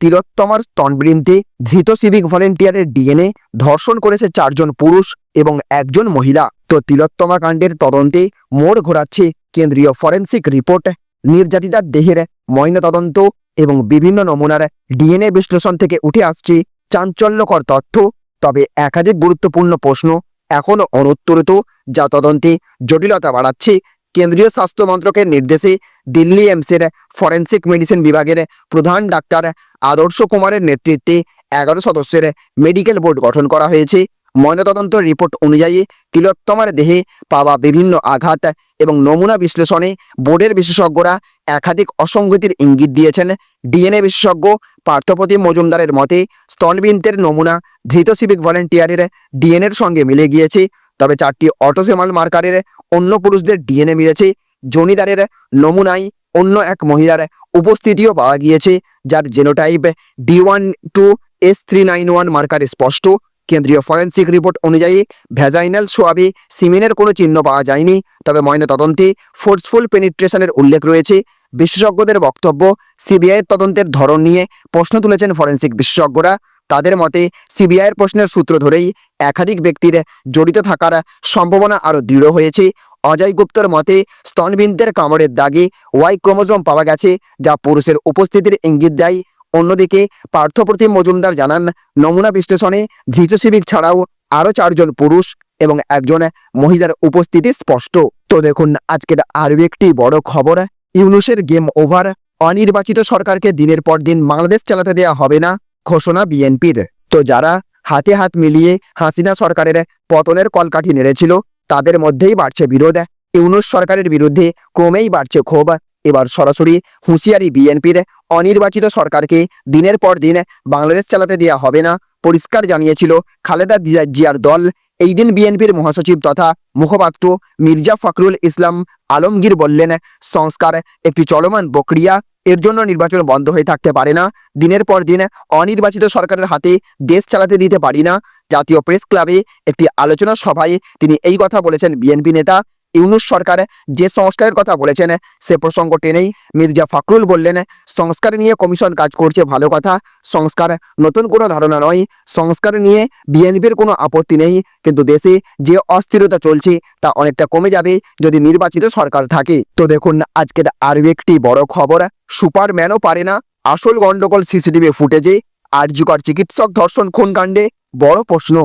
তিলোত্তমার স্তনবৃন্তে ধৃত civic ভলেন্টিয়ারের DNA ধর্ষণ করেছে চারজন পুরুষ এবং একজন মহিলা। তো তিলোত্তমা কাণ্ডের তদন্তে মোড় ঘোরাচ্ছে কেন্দ্রীয় ফরেন্সিক রিপোর্ট নির্যাতিতার দেহের ময়নাতদন্ত এবং বিভিন্ন নমুনার ডিএনএ বিশ্লেষণ থেকে উঠে আসছে চাঞ্চল্যকর তথ্য। তবে একাধিক গুরুত্বপূর্ণ প্রশ্ন এখনও অনুত্তরিত, যা তদন্তে জটিলতা বাড়াচ্ছে কেন্দ্রীয় স্বাস্থ্য মন্ত্রকের নির্দেশে দিল্লি এমসের ফরেন্সিক মেডিসিন বিভাগের প্রধান ডাক্তার আদর্শ কুমারের নেতৃত্বে এগারো সদস্যের মেডিকেল বোর্ড গঠন করা হয়েছে। ময়নাতদন্ত রিপোর্ট অনুযায়ী তিলোত্তমার দেহে পাওয়া বিভিন্ন আঘাত এবং নমুনা বিশ্লেষণে বোর্ডের বিশেষজ্ঞরা একাধিক অসঙ্গতির ইঙ্গিত দিয়েছেন। ডিএনএ বিশেষজ্ঞ পার্থপ্রতিম মজুমদারের মতে, স্তনবিন্তের নমুনা ধৃত সিভিক ভলেন্টিয়ারের ডিএনএর সঙ্গে মিলে গিয়েছে। তবে চারটি অটোসেমাল মার্কারের অন্য পুরুষদের ডিএনএ মিলেছে। জনিদারের নমুনায় অন্য এক মহিলার উপস্থিতিও পাওয়া গিয়েছে, যার genotype D one two S three nine one মার্কারে স্পষ্ট। কেন্দ্রীয় ফরেন্সিক রিপোর্ট অনুযায়ী ভ্যাজাইনাল সোয়াবে সিমেনের কোনো চিহ্ন পাওয়া যায়নি, তবে ময়নাতদন্তে ফোর্সফুল পেনিট্রেশনের উল্লেখ রয়েছে। বিশেষজ্ঞদের বক্তব্য, সিবিআইয়ের তদন্তের ধরন নিয়ে প্রশ্ন তুলেছেন ফরেন্সিক বিশেষজ্ঞরা। তাদের মতে সিবিআইয়ের প্রশ্নের সূত্র ধরেই একাধিক ব্যক্তির জড়িত থাকার সম্ভাবনা আরও দৃঢ় হয়েছে। অজয় গুপ্তর মতে স্তনবিন্দের কামড়ের দাগে ওয়াই ক্রোমোজোম পাওয়া গেছে, যা পুরুষের উপস্থিতির ইঙ্গিত দেয়। অন্যদিকে পার্থপ্রতিম মজুমদার জানান, নমুনা বিশ্লেষণে ধৃত সিভিক ছাড়াও আরও চারজন পুরুষ এবং একজন মহিলার উপস্থিতি স্পষ্ট। তো দেখুন আজকের আরও একটি বড় খবর। ইউনুসের গেম ওভার। অনির্বাচিত সরকারকে দিনের পর দিন বাংলাদেশ চালাতে দেওয়া হবে না। ঘোষণা বিএনপির। তো যারা হাতে হাত মিলিয়ে হাসিনা সরকারের পতনের কলকাঠি নেড়েছিল, তাদের মধ্যেই বাড়ছে বিরোধ। ইউনুস সরকারের বিরুদ্ধে ক্রমেই বাড়ছে ক্ষোভ। এবার সরাসরি হুঁশিয়ারি বিএনপির অনির্বাচিত সরকারকে দিনের পর দিন বাংলাদেশ চালাতে দেওয়া হবে না, পরিষ্কার জানিয়েছিল খালেদা জিয়া- জিয়ার দল। এই দিন বিএনপির মহাসচিব তথা মুখপাত্র মির্জা ফখরুল ইসলাম আলমগীর বললেন, সংস্কার একটি চলমান প্রক্রিয়া এর জন্য নির্বাচন বন্ধ হয়ে থাকতে পারে না। দিনের পর দিন অনির্বাচিত সরকারের হাতে দেশ চালাতে দিতে পারি না। জাতীয় প্রেস ক্লাবে একটি আলোচনা সভায় তিনি এই কথা বলেছেন বিএনপি নেতা। ইউনুস সরকার যে সংস্কারের কথা বলেছেন, সে প্রসঙ্গ টেনেই মির্জা ফখরুল বললেন, সংস্কার নিয়ে কমিশন কাজ করছে ভালো কথা, সংস্কার নতুন কোনো ধারণা নয়, সংস্কার নিয়ে বিএনপির কোনো আপত্তি নেই, কিন্তু দেশে যে অস্থিরতা চলছে তা অনেকটা কমে যাবে যদি নির্বাচিত সরকার থাকে। তো দেখুন, আজকের আরও একটি বড় খবর, সুপারম্যানও পারে না, আসল গন্ডগোল সিসিটিভি ফুটেজে, আরজিকর চিকিৎসক ধর্ষণ খুন কাণ্ডে, বড় প্রশ্ন।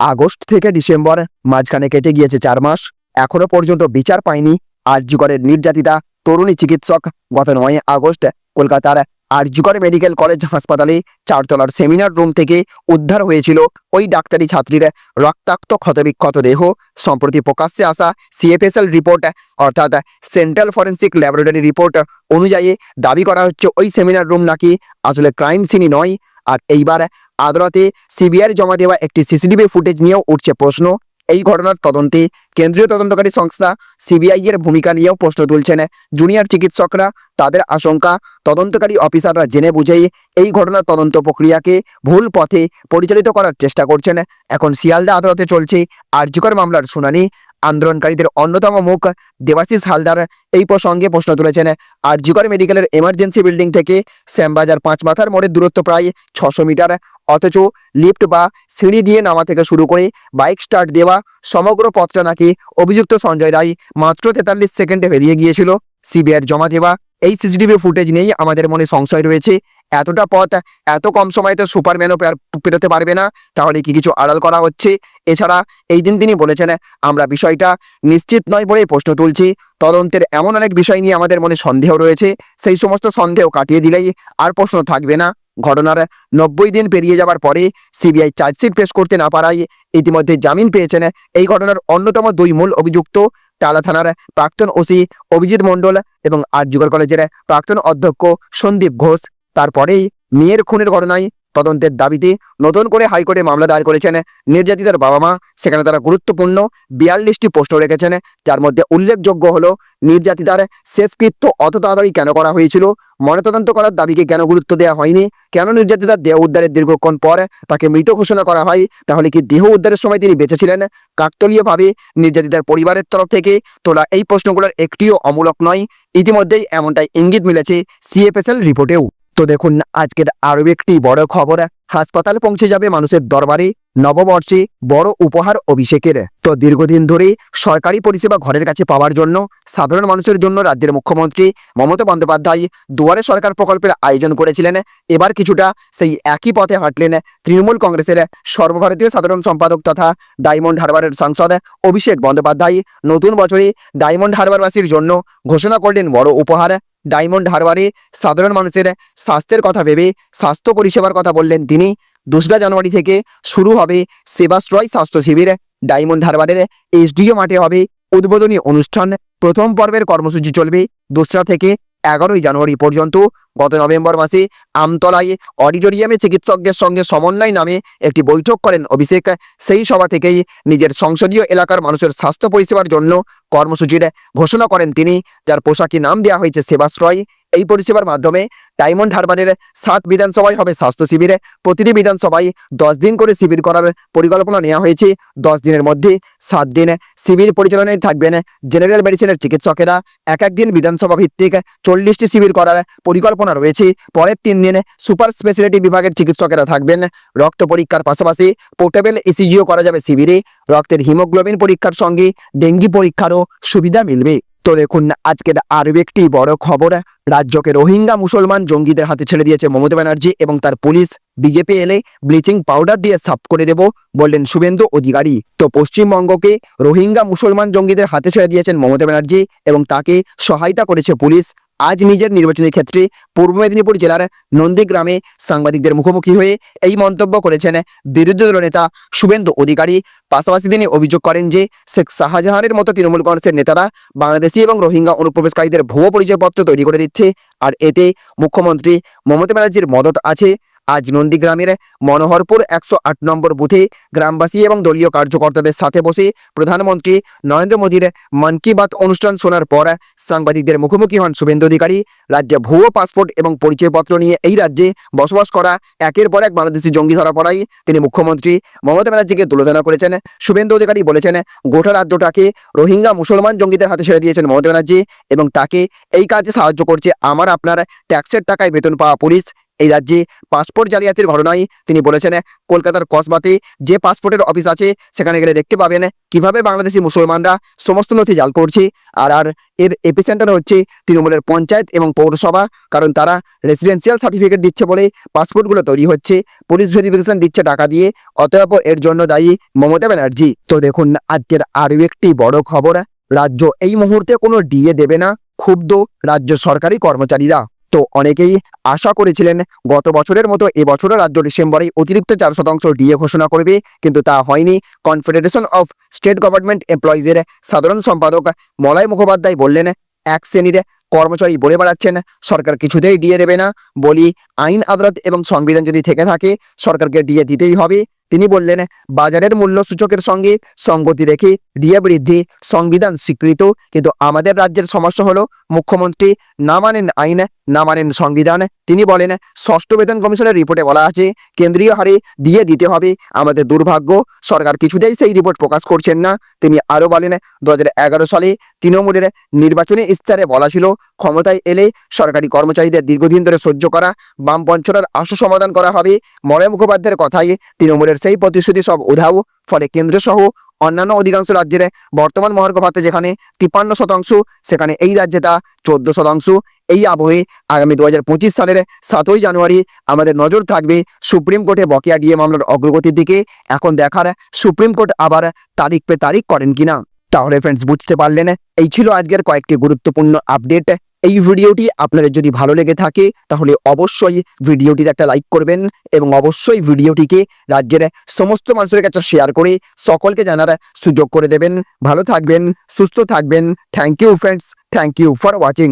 আগস্ট থেকে ডিসেম্বর, মাঝখানে কেটে গিয়েছে চার মাস এখনও পর্যন্ত বিচার পায়নি আরজিকরের নির্যাতিতা তরুণী চিকিৎসক গত নয় আগস্ট কলকাতার আরজিকর মেডিকেল কলেজ হাসপাতালে চারতলার সেমিনার রুম থেকে উদ্ধার হয়েছিল ওই ডাক্তারি ছাত্রীর রক্তাক্ত ক্ষতবিক্ষত দেহ। সম্প্রতি প্রকাশ্যে আসা সিএফএসএল রিপোর্ট অর্থাৎ সেন্ট্রাল ফরেন্সিক ল্যাবরেটরি রিপোর্ট অনুযায়ী দাবি করা হচ্ছে ওই সেমিনার রুম নাকি আসলে ক্রাইম সিনই নয়। আর এইবার আদালতে সিবিআইয়ের জমা দেওয়া একটি সিসিটিভি ফুটেজ নিয়েও উঠছে প্রশ্ন। এই ঘটনার তদন্তে কেন্দ্রীয় তদন্তকারী সংস্থা সিবিআই এর ভূমিকা নিয়েও প্রশ্ন তুলছেন জুনিয়র চিকিৎসকরা তাদের আশঙ্কা। তদন্তকারী অফিসাররা জেনে বুঝেই এই ঘটনার তদন্ত প্রক্রিয়াকে ভুল পথে পরিচালিত করার চেষ্টা করছেন। এখন শিয়ালদা আদালতে চলছে আর্যকর মামলার শুনানি। আন্দোলনকারীদের অন্যতম মুখ দেবাশিস হালদার এই প্রসঙ্গে প্রশ্ন তুলেছেন। আর আরজিকর মেডিকেলের এমার্জেন্সি বিল্ডিং থেকে শ্যামবাজার পাঁচ মাথার মোড়ের দূরত্ব প্রায় ছশো মিটার। অথচ লিফট বা সিঁড়ি দিয়ে নামা থেকে শুরু করে বাইক স্টার্ট দেওয়া সমগ্র পথটা নাকি অভিযুক্ত সঞ্জয় রায় মাত্র তেতাল্লিশ সেকেন্ডে বেরিয়ে গিয়েছিল। সিবিআইয়ের জমা দেওয়া এই সিসিটিভি ফুটেজ নিয়েই আমাদের মনে সংশয় রয়েছে। এতটা পথ, এত কম সময়ে তো সুপারম্যানও পেরোতে পারবে না। তাহলে কি কিছু আড়াল করা হচ্ছে? এছাড়া এই দিন তিনি বলেছেন, আমরা বিষয়টা নিশ্চিত নয় বলেই প্রশ্ন তুলছি। তদন্তের এমন অনেক বিষয় নিয়ে আমাদের মনে সন্দেহ রয়েছে। সেই সমস্ত সন্দেহ কাটিয়ে দিলেই আর প্রশ্ন থাকবে না। ঘটনার নব্বই দিন পেরিয়ে যাবার পরে সিবিআই চার্জশিট পেশ করতে না পারায় ইতিমধ্যে জামিন পেয়েছেন এই ঘটনার অন্যতম দুই মূল অভিযুক্ত। টালা থানার প্রাক্তন ওসি অভিজিৎ মণ্ডল এবং আর্যগর কলেজের প্রাক্তন অধ্যক্ষ সন্দীপ ঘোষ তারপরেই মেয়ের খুনের ঘটনায় তদন্তের দাবিতে নতুন করে হাইকোর্টে মামলা দায়ের করেছেন নির্যাতিতার বাবা মা সেখানে তারা গুরুত্বপূর্ণ বিয়াল্লিশটি প্রশ্ন রেখেছেন, যার মধ্যে উল্লেখযোগ্য হলো নির্যাতিতার শেষকৃত্য অত তাড়াতাড়ি কেন করা হয়েছিল, ময়নাতদন্ত করার দাবিকে কেন গুরুত্ব দেওয়া হয়নি, কেন নির্যাতিতার দেহ উদ্ধারের দীর্ঘক্ষণ পর তাকে মৃত ঘোষণা করা হয়, তাহলে কি দেহ উদ্ধারের সময় তিনি বেঁচে ছিলেন? কাকতলীয়ভাবে নির্যাতিতার পরিবারের তরফ থেকে তোলা এই প্রশ্নগুলোর একটিও অমূলক নয়। ইতিমধ্যেই এমনটাই ইঙ্গিত মিলেছে সিএফএসএল রিপোর্টেও। তো দেখুন, আজকের আরও একটি বড় খবর। হাসপাতাল পৌঁছে যাবে মানুষের দরবারে নববর্ষে বড় উপহার অভিষেকের। তো দীর্ঘদিন ধরে সরকারি পরিষেবা ঘরের কাছে পাওয়ার জন্য, সাধারণ মানুষের জন্য রাজ্যের মুখ্যমন্ত্রী মমতা বন্দ্যোপাধ্যায় দুয়ারে সরকার প্রকল্পের আয়োজন করেছিলেন। এবার কিছুটা সেই একই পথে হাঁটলেন তৃণমূল কংগ্রেসের সর্বভারতীয় সাধারণ সম্পাদক তথা ডায়মন্ড হারবারের সাংসদ অভিষেক বন্দ্যোপাধ্যায়। নতুন বছরে ডায়মন্ড হারবারবাসীর জন্য ঘোষণা করলেন বড় উপহার। ডায়মন্ড হারবারে সাধারণ মানুষের স্বাস্থ্যের কথা ভেবে, স্বাস্থ্য পরিষেবার কথা বললেন তিনি। দোসরা জানুয়ারি থেকে শুরু হবে সেবাশ্রয় স্বাস্থ্য শিবির। ডায়মন্ড হারবারের এসডিও মাঠে হবে উদ্বোধনী অনুষ্ঠান। প্রথম পর্বের কর্মসূচি চলবে। দোসরা থেকে এগারোই জানুয়ারি পর্যন্ত গত নভেম্বর মাসে আমতলায় অডিটোরিয়ামে চিকিৎসকদের সঙ্গে সমন্বয় নামে একটি বৈঠক করেন অভিষেক। সেই সভা থেকেই নিজের সংসদীয় এলাকার মানুষের স্বাস্থ্য পরিষেবার জন্য কর্মসূচির ঘোষণা করেন তিনি, যার পোশাকি নাম দেওয়া হয়েছে সেবাশ্রয়। এই পরিষেবার মাধ্যমে ডায়মন্ড হারবারের সাত বিধানসভায় হবে স্বাস্থ্য শিবিরে। প্রতিটি বিধানসভায় দশ দিন করে শিবির করার পরিকল্পনা নেওয়া হয়েছে। দশ দিনের মধ্যে সাত দিন শিবির পরিচালনায় থাকবেন জেনারেল মেডিসিনের চিকিৎসকেরা। এক এক দিন বিধানসভা ভিত্তিক চল্লিশটি শিবির করার পরিকল্পনা রয়েছে। পরের তিন দিন সুপার স্পেশালিটি বিভাগের চিকিৎসকেরা থাকবেন। রক্ত পরীক্ষার পাশাপাশি পোর্টেবল ইসিজিও করা যাবে শিবিরে। রক্তের হিমোগ্লোবিন পরীক্ষার সঙ্গে ডেঙ্গি পরীক্ষারও সুবিধা মিলবে। তো দেখুন, আজকের আরও একটি বড় খবর। রাজ্যকে রোহিঙ্গা মুসলমান জঙ্গিদের হাতে ছেড়ে দিয়েছে মমতা ব্যানার্জি এবং তার পুলিশ। বিজেপি এলে ব্লিচিং পাউডার দিয়ে সাফ করে দেব, বললেন শুভেন্দু অধিকারী। তো পশ্চিমবঙ্গকে রোহিঙ্গা মুসলমান জঙ্গিদের হাতে ছেড়ে দিয়েছেন মমতা ব্যানার্জি এবং তাকে সহায়তা করেছে পুলিশ। আজ নিজের নির্বাচনী ক্ষেত্রে পূর্ব মেদিনীপুর জেলার নন্দীগ্রামে সাংবাদিকদের মুখোমুখি হয়ে এই মন্তব্য করেছেন বিরোধী দলনেতা শুভেন্দু অধিকারী। পাশাপাশি তিনি অভিযোগ করেন যে শেখ শাহজাহানের মতো তৃণমূল কংগ্রেসের নেতারা বাংলাদেশি এবং রোহিঙ্গা অনুপ্রবেশকারীদের ভুয়ো পরিচয়পত্র তৈরি করে দিচ্ছে। আর এতে মুখ্যমন্ত্রী মমতা ব্যানার্জির মদত আছে। আজ নন্দীগ্রামের মনোহরপুর একশো আট নম্বর বুথে গ্রামবাসী এবং দলীয় কার্যকর্তাদের সাথে বসে প্রধানমন্ত্রী নরেন্দ্র মোদীর মন কি বাত অনুষ্ঠান শোনার পর সাংবাদিকদের মুখোমুখি হন শুভেন্দু অধিকারী। রাজ্যে ভুয়ো পাসপোর্ট এবং পরিচয়পত্র নিয়ে এই রাজ্যে বসবাস করা একের পর এক বাংলাদেশি জঙ্গি ধরা পড়াই তিনি মুখ্যমন্ত্রী মমতা ব্যানার্জিকে তুলোধনা করেছেন। শুভেন্দু অধিকারী বলেছেন, গোটা রাজ্যটাকে রোহিঙ্গা মুসলমান জঙ্গিদের হাতে ছেড়ে দিয়েছেন মমতা ব্যানার্জি এবং তাকে এই কাজে সাহায্য করছে আমার আপনার ট্যাক্সের টাকায় বেতন পাওয়া পুলিশ। এই রাজ্যে পাসপোর্ট জালিয়াতির ঘটনায় তিনি বলেছেন, কলকাতার কসবাতে যে পাসপোর্টের অফিস আছে, সেখানে গেলে দেখতে পাবেন কীভাবে বাংলাদেশি মুসলমানরা সমস্ত নথি জাল করছে। আর আর এর এপিসেন্টার হচ্ছে তৃণমূলের পঞ্চায়েত এবং পৌরসভা, কারণ তারা রেসিডেন্সিয়াল সার্টিফিকেট দিচ্ছে বলে পাসপোর্টগুলো তৈরি হচ্ছে। পুলিশ ভেরিফিকেশন দিচ্ছে টাকা দিয়ে, অতএব এর জন্য দায়ী মমতা ব্যানার্জি। তো দেখুন, আজকের আরও একটি বড় খবর, রাজ্য এই মুহূর্তে কোনো ডিএ দেবে না, ক্ষুব্ধ রাজ্য সরকারি কর্মচারীরা। তো অনেকেই আশা করেছিলেন গত বছরের মতো এবছরও রাজ্য ডিসেম্বরে অতিরিক্ত চার শতাংশ ডিএ ঘোষণা করবে, কিন্তু তা হয়নি। কনফেডারেশন অফ স্টেট গভর্নমেন্ট এমপ্লয়িজের সাধারণ সম্পাদক মলয় মুখোপাধ্যায় বললেন, এক শ্রেণির কর্মচারী বলে বেড়াচ্ছেন, সরকার কিছুতেই ডিএ দেবে না। বলি, আইন, আদালত এবং সংবিধান যদি থেকে থাকে, সরকারকে ডিএ দিতেই হবে। তিনি বললেন, বাজারের মূল্য সূচকের সঙ্গে সঙ্গতি রেখে ডিএ বৃদ্ধি সংবিধান স্বীকৃত, কিন্তু আমাদের রাজ্যের সমস্যা হলো, মুখ্যমন্ত্রী না মানেন আইন না মানেন সংবিধান। তিনি বলেন, ষষ্ঠ বেতন কমিশনের রিপোর্টে বলা আছে, কেন্দ্রীয় হারে দিয়ে দিতে হবে। আমাদের দুর্ভাগ্য, সরকার কিছুতেই সেই রিপোর্ট প্রকাশ করছেন না। তিনি আরও বলেন দু হাজার এগারো সালে তৃণমূলের নির্বাচনী ইস্তারে বলা ছিল, ক্ষমতায় এলে সরকারি কর্মচারীদের দীর্ঘদিন ধরে সহ্য করা, বাম পঞ্চরার আশু সমাধান করা হবে। মলয় মুখোপাধ্যায়ের কথাই তৃণমূলের সেই প্রতিশ্রুতি সব উধাও। ফলে কেন্দ্র সহ অন্যান্য অধিকাংশ রাজ্যের বর্তমান মহার্ঘ ভাতে যেখানে তিপ্পান্ন শতাংশ, সেখানে এই রাজ্যে তা চোদ্দ শতাংশ। এই আবহে আগামী দু হাজার পঁচিশ সালের সাতই জানুয়ারি আমাদের নজর থাকবে সুপ্রিম কোর্টে বকেয়া ডিএ মামলার অগ্রগতির দিকে। এখন দেখার সুপ্রিম কোর্ট আবার তারিখ পে তারিখ করেন কিনা? তাহলে ফ্রেন্ডস বুঝতে পারলেন? এই ছিল আজকের কয়েকটি গুরুত্বপূর্ণ আপডেট এই ভিডিওটি আপনাদের যদি ভালো লেগে থাকে, তাহলে অবশ্যই ভিডিওটিতে একটা লাইক করবেন এবং অবশ্যই ভিডিওটিকে রাজ্যের সমস্ত মানুষের কাছে শেয়ার করে সকলকে জানার সুযোগ করে দেবেন। ভালো থাকবেন, সুস্থ থাকবেন। Thank you friends thank you for watching